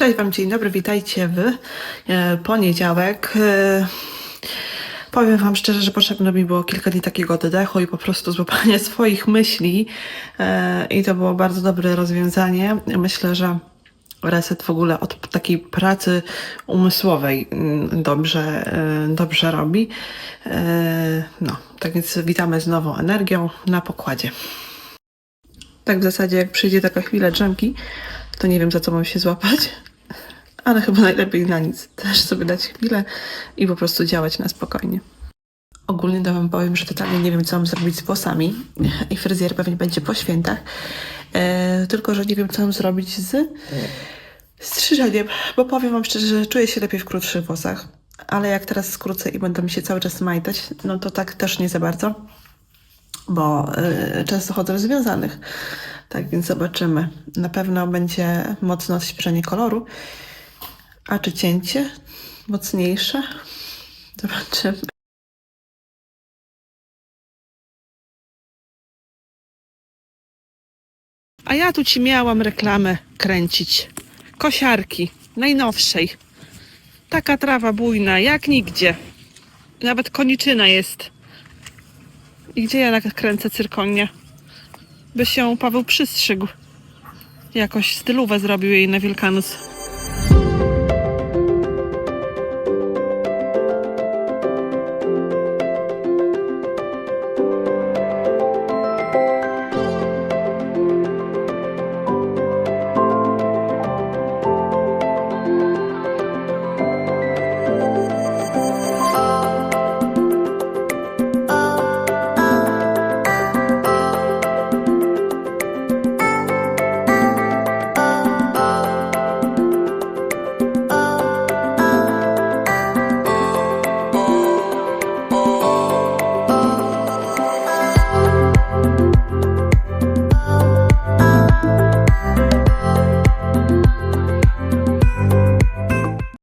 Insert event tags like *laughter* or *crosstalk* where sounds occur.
Cześć Wam, dzień dobry, witajcie w e, poniedziałek. E, powiem Wam szczerze, że potrzebne mi było kilka dni takiego oddechu i po prostu złapania *laughs* swoich myśli e, i to było bardzo dobre rozwiązanie. Myślę, że reset w ogóle od takiej pracy umysłowej mm, dobrze, dobrze robi. No, tak więc witamy z nową energią na pokładzie. Tak w zasadzie, jak przyjdzie taka chwila drzemki, to nie wiem za co mam się złapać, ale chyba najlepiej na nic. Też sobie dać chwilę i po prostu działać na spokojnie. Ogólnie to wam powiem, że totalnie nie wiem, co mam zrobić z włosami i fryzjer pewnie będzie po świętach, e, tylko że nie wiem, co mam zrobić z strzyżeniem, bo powiem wam szczerze, że czuję się lepiej w krótszych włosach, ale jak teraz skrócę i będą mi się cały czas majtać, no to tak też nie za bardzo bo y, często chodzę w związanych. Tak więc zobaczymy. Na pewno będzie mocno odświeżenie koloru. A czy cięcie mocniejsze? Zobaczymy. A ja tu ci miałam reklamę kręcić. Kosiarki, najnowszej. Taka trawa bujna, jak nigdzie. Nawet koniczyna jest. I gdzie ja nakręcę cyrkonię? By się Paweł przystrzygł. Jakoś stylówę zrobił jej na Wielkanoc.